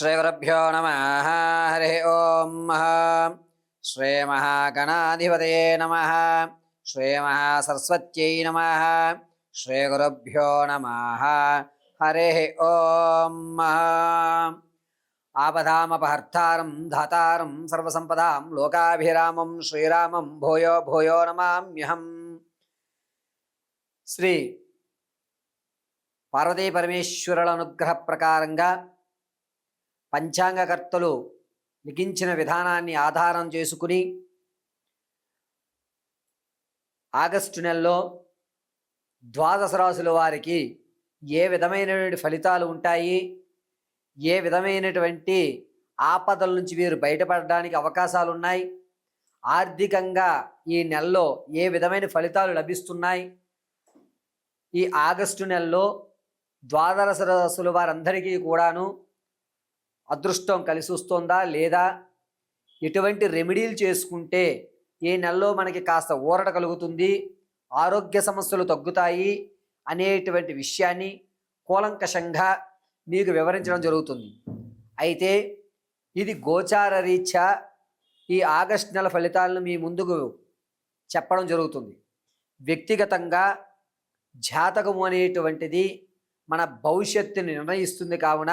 శ్రీగురుభ్యో నమ హరి ఓం శ్రీమహాగణాధిపతయే నమ శ్రీమహాసరస్వత్యై నమ శ్రీగురుభ్యో నమ హరి ఓం ఆపదామపహర్తారం ధాతారం సర్వసంపదాం లోకాభిరామం శ్రీరామం భూయో భూయో నమామ్యహం శ్రీ పార్వతీ పరమేశ్వరుల అనుగ్రహ ప్రకారంగా పంచాంగకర్తలు లిఖించిన విధానాన్ని ఆధారం చేసుకుని ఆగస్టు నెలలో ద్వాదశ రాశుల వారికి ఏ విధమైనటువంటి ఫలితాలు ఉంటాయి? ఏ విధమైనటువంటి ఆపదల నుంచి వీరు బయటపడడానికి అవకాశాలు ఉన్నాయి? ఆర్థికంగా ఈ నెలలో ఏ విధమైన ఫలితాలు లభిస్తున్నాయి? ఈ ఆగస్టు నెలలో ద్వాదశ రాశుల వారందరికీ కూడాను అదృష్టం కలిసి వస్తుందా లేదా? ఎటువంటి రెమెడీలు చేసుకుంటే ఏ నెలలో మనకి కాస్త ఊరట కలుగుతుంది? ఆరోగ్య సమస్యలు తగ్గుతాయి అనేటువంటి విషయాన్ని కూలంకషంగా మీకు వివరించడం జరుగుతుంది. అయితే ఇది గోచార రీత్యా ఈ ఆగస్ట్ నెల ఫలితాలను మీ ముందుకు చెప్పడం జరుగుతుంది. వ్యక్తిగతంగా జాతకము అనేటువంటిది మన భవిష్యత్తుని నిర్ణయిస్తుంది కావున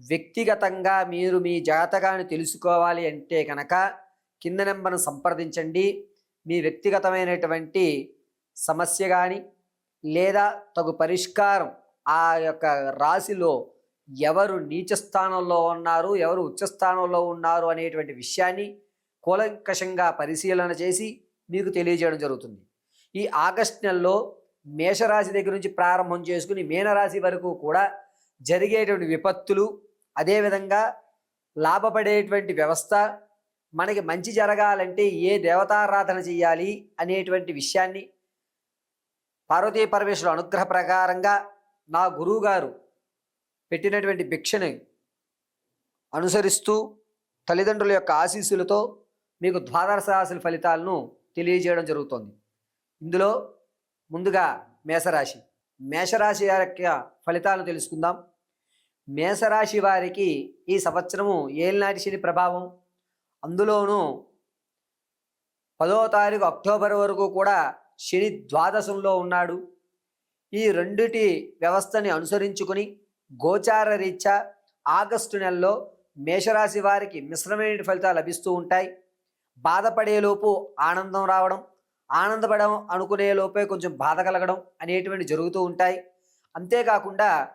వ్యక్తిగతంగా మీరు మీ జాతకాన్ని తెలుసుకోవాలి అంటే కనుక కింద నెంబర్ను సంప్రదించండి. మీ వ్యక్తిగతమైనటువంటి సమస్య కానీ లేదా తగు పరిష్కారం ఆ యొక్క రాశిలో ఎవరు నీచ స్థానంలో ఉన్నారు ఎవరు ఉచ్చ స్థానంలో ఉన్నారు అనేటువంటి విషయాన్ని కూలంకషంగా పరిశీలన చేసి మీకు తెలియజేయడం జరుగుతుంది. ఈ ఆగస్ట్ నెలలో మేషరాశి దగ్గర నుంచి ప్రారంభం చేసుకుని మీనరాశి వరకు కూడా జరిగేటువంటి విపత్తులు అదేవిధంగా లాభపడేటువంటి వ్యవస్థ మనకి మంచి జరగాలంటే ఏ దేవతారాధన చేయాలి అనేటువంటి విషయాన్ని పార్వతీ పరమేశ్వరు అనుగ్రహ ప్రకారంగా నా గురువుగారు పెట్టినటువంటి భిక్షని అనుసరిస్తూ తల్లిదండ్రుల యొక్క ఆశీస్సులతో మీకు ద్వాదశ రాశుల ఫలితాలను తెలియజేయడం జరుగుతుంది. ఇందులో ముందుగా మేషరాశి. మేషరాశి యొక్క ఫలితాలను తెలుసుకుందాం. మేషరాశి వారికి ఈ సంవత్సరము ఏలినాటి శని ప్రభావం. అందులోనూ పదో తారీఖు అక్టోబర్ వరకు కూడా శని ద్వాదశంలో ఉన్నాడు. ఈ రెండిటి వ్యవస్థని అనుసరించుకుని గోచార రీత్యా ఆగస్టు నెలలో మేషరాశి వారికి మిశ్రమైన ఫలితాలు లభిస్తూ ఉంటాయి. బాధపడేలోపు ఆనందం రావడం ఆనందపడడం అనుకునే లోపే కొంచెం బాధ కలగడం అనేటువంటి జరుగుతూ ఉంటాయి. అంతేకాకుండా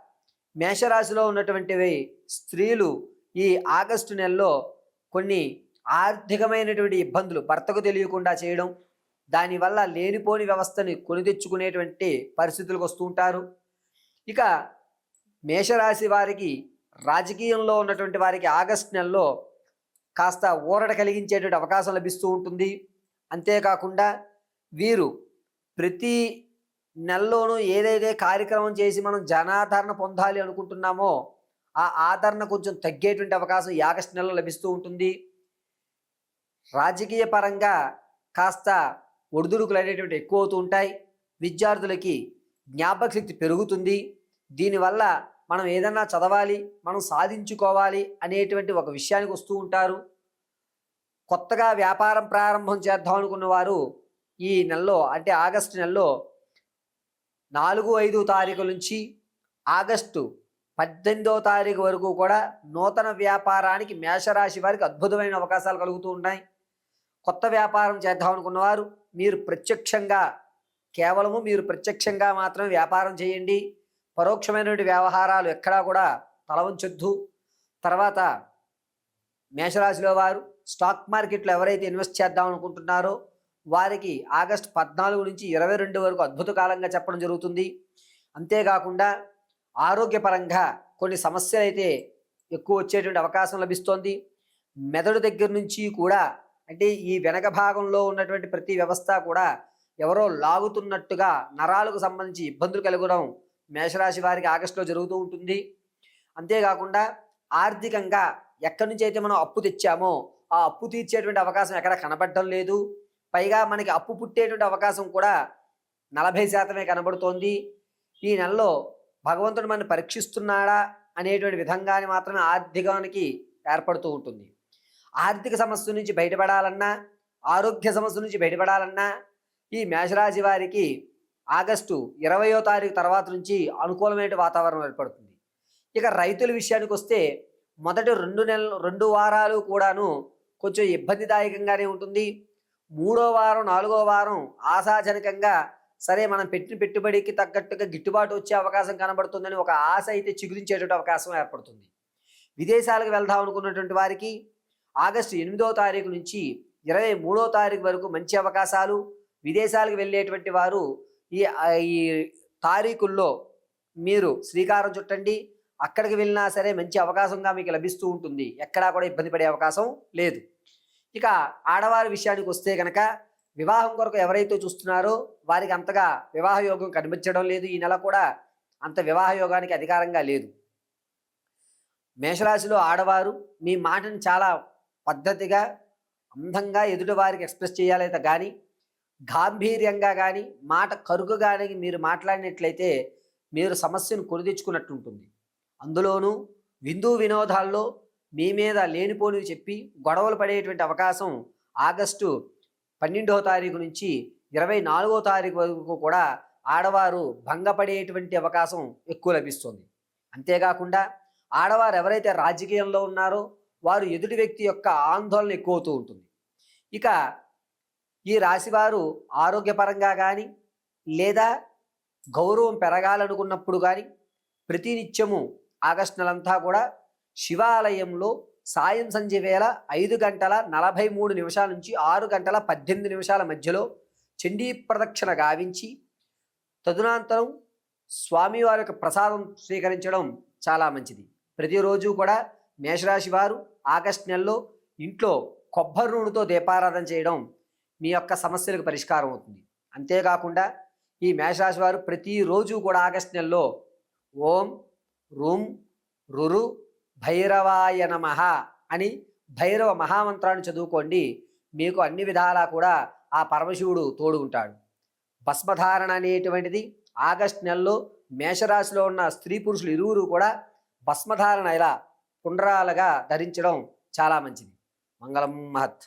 మేషరాశిలో ఉన్నటువంటివి స్త్రీలు ఈ ఆగస్టు నెలలో కొన్ని ఆర్థికమైనటువంటి ఇబ్బందులు భర్తకు తెలియకుండా చేయడం దానివల్ల లేనిపోని వ్యవస్థని కొని తెచ్చుకునేటువంటి పరిస్థితులకు వస్తూ ఉంటారు. ఇక మేషరాశి వారికి రాజకీయంలో ఉన్నటువంటి వారికి ఆగస్టు నెలలో కాస్త ఊరట కలిగించేటువంటి అవకాశం లభిస్తూ ఉంటుంది. అంతేకాకుండా వీరు ప్రతి నెలలోనూ ఏదైతే కార్యక్రమం చేసి మనం జనాదరణ పొందాలి అనుకుంటున్నామో ఆ ఆదరణ కొంచెం తగ్గేటువంటి అవకాశం ఈ ఆగస్టు నెలలో లభిస్తూ ఉంటుంది. రాజకీయ పరంగా కాస్త ఒడిదుడుకులు అనేటువంటి ఎక్కువ అవుతూ ఉంటాయి. విద్యార్థులకి జ్ఞాపక శక్తి పెరుగుతుంది. దీనివల్ల మనం ఏదన్నా చదవాలి మనం సాధించుకోవాలి అనేటువంటి ఒక విషయానికి వస్తూ ఉంటారు. కొత్తగా వ్యాపారం ప్రారంభం చేద్దాం అనుకున్న వారు ఈ నెలలో అంటే ఆగస్టు నెలలో నాలుగు ఐదు తారీఖు నుంచి ఆగస్టు పద్దెనిమిదో తారీఖు వరకు కూడా నూతన వ్యాపారానికి మేషరాశి వారికి అద్భుతమైన అవకాశాలు కలుగుతూ ఉన్నాయి. కొత్త వ్యాపారం చేద్దాం అనుకున్నవారు మీరు ప్రత్యక్షంగా కేవలము మీరు ప్రత్యక్షంగా మాత్రమే వ్యాపారం చేయండి. పరోక్షమైనటువంటి వ్యవహారాలు ఎక్కడా కూడా తలవంచొద్దు. తర్వాత మేషరాశిలో వారు స్టాక్ మార్కెట్లో ఎవరైతే ఇన్వెస్ట్ చేద్దాం అనుకుంటున్నారో వారికి ఆగస్టు పద్నాలుగు నుంచి ఇరవై రెండు వరకు అద్భుత కాలంగా చెప్పడం జరుగుతుంది. అంతేకాకుండా ఆరోగ్యపరంగా కొన్ని సమస్యలు అయితే ఎక్కువ వచ్చేటువంటి అవకాశం లభిస్తోంది. మెదడు దగ్గర నుంచి కూడా అంటే ఈ వెనక భాగంలో ఉన్నటువంటి ప్రతి వ్యవస్థ కూడా ఎవరో లాగుతున్నట్టుగా నరాలకు సంబంధించి ఇబ్బందులు కలగడం మేషరాశి వారికి ఆగస్టులో జరుగుతూ ఉంటుంది. అంతేకాకుండా ఆర్థికంగా ఎక్కడి నుంచి అయితే మనం అప్పు తెచ్చామో ఆ అప్పు తీర్చేటువంటి అవకాశం ఎక్కడ కనబడటం లేదు. పైగా మనకి అప్పు పుట్టేటువంటి అవకాశం కూడా నలభై శాతమే కనబడుతోంది. ఈ నెలలో భగవంతుడు మనని పరీక్షిస్తున్నాడా అనేటువంటి విధంగానే మాత్రమే ఆర్థికానికి ఏర్పడుతూ ఉంటుంది. ఆర్థిక సమస్య నుంచి బయటపడాలన్నా ఆరోగ్య సమస్య నుంచి బయటపడాలన్నా ఈ మేషరాశి వారికి ఆగస్టు ఇరవయో తారీఖు తర్వాత నుంచి అనుకూలమైన వాతావరణం ఏర్పడుతుంది. ఇక రైతుల విషయానికి వస్తే మొదటి రెండు నెలలు రెండు వారాలు కూడాను కొంచెం ఇబ్బందిదాయకంగానే ఉంటుంది. మూడో వారం నాలుగో వారం ఆశాజనకంగా సరే మనం పెట్టిన పెట్టుబడికి తగ్గట్టుగా గిట్టుబాటు వచ్చే అవకాశం కనబడుతుందని ఒక ఆశ అయితే చిగురించేటువంటి అవకాశం ఏర్పడుతుంది. విదేశాలకు వెళ్దాం అనుకున్నటువంటి వారికి ఆగస్టు ఎనిమిదో తారీఖు నుంచి ఇరవై మూడో తారీఖు వరకు మంచి అవకాశాలు విదేశాలకు వెళ్ళేటువంటి వారు ఈ ఈ తారీఖుల్లో మీరు శ్రీకారం చుట్టండి. అక్కడికి వెళ్ళినా సరే మంచి అవకాశంగా మీకు లభిస్తూ ఉంటుంది. ఎక్కడా కూడా ఇబ్బంది పడే అవకాశం లేదు. ఇక ఆడవారి విషయానికి వస్తే కనుక వివాహం కొరకు ఎవరైతే చూస్తున్నారో వారికి అంతగా వివాహ యోగం కనిపించడం లేదు. ఈ నెల కూడా అంత వివాహ యోగానికి అధికారంగా లేదు. మేషరాశిలో ఆడవారు మీ మాటను చాలా పద్ధతిగా అందంగా ఎదుటివారికి ఎక్స్ప్రెస్ చేయాలైతే కానీ గాంభీర్యంగా కానీ మాట కరుగు కానీ మీరు మాట్లాడినట్లయితే మీరు సమస్యను కొనిదెచ్చుకున్నట్టు ఉంటుంది అందులోనూ విందు వినోదాల్లో మీ మీద లేనిపోనివి చెప్పి గొడవలు పడేటువంటి అవకాశం ఆగస్టు పన్నెండవ తారీఖు నుంచి ఇరవై నాలుగో తారీఖు వరకు కూడా ఆడవారు భంగపడేటువంటి అవకాశం ఎక్కువ లభిస్తుంది. అంతేకాకుండా ఆడవారు ఎవరైతే రాజకీయంలో ఉన్నారో వారు ఎదుటి వ్యక్తి యొక్క ఆందోళన ఎక్కువ అవుతూ ఉంటుంది. ఇక ఈ రాశివారు ఆరోగ్యపరంగా కానీ లేదా గౌరవం పెరగాలనుకున్నప్పుడు కానీ ప్రతినిత్యము ఆగస్టు నెలంతా కూడా శివాలయంలో సాయం సంధ్య వేళ ఐదు గంటల నలభై మూడు నిమిషాల నుంచి ఆరు గంటల పద్దెనిమిది నిమిషాల మధ్యలో చండీ ప్రదక్షిణ గావించి తదునంతరం స్వామివారి యొక్క ప్రసాదం స్వీకరించడం చాలా మంచిది. ప్రతిరోజు కూడా మేషరాశి వారు ఆగస్ట్ నెలలో ఇంట్లో కొబ్బరి నూనెతో దీపారాధన చేయడం మీ యొక్క సమస్యలకు పరిష్కారం అవుతుంది. అంతేకాకుండా ఈ మేషరాశి వారు ప్రతిరోజు కూడా ఆగస్ట్ నెలలో ఓం రూం రురు భైరవాయ నమ అని భైరవ మహామంత్రాన్ని చదువుకోండి. మీకు అన్ని విధాలా కూడా ఆ పరమశివుడు తోడు ఉంటాడు. భస్మధారణ అనేటువంటిది ఆగస్ట్ నెలలో మేషరాశిలో ఉన్న స్త్రీ పురుషులు ఇరువురు కూడా భస్మధారణ ఇలా పుండ్రాలుగా ధరించడం చాలా మంచిది. మంగళం మహత్.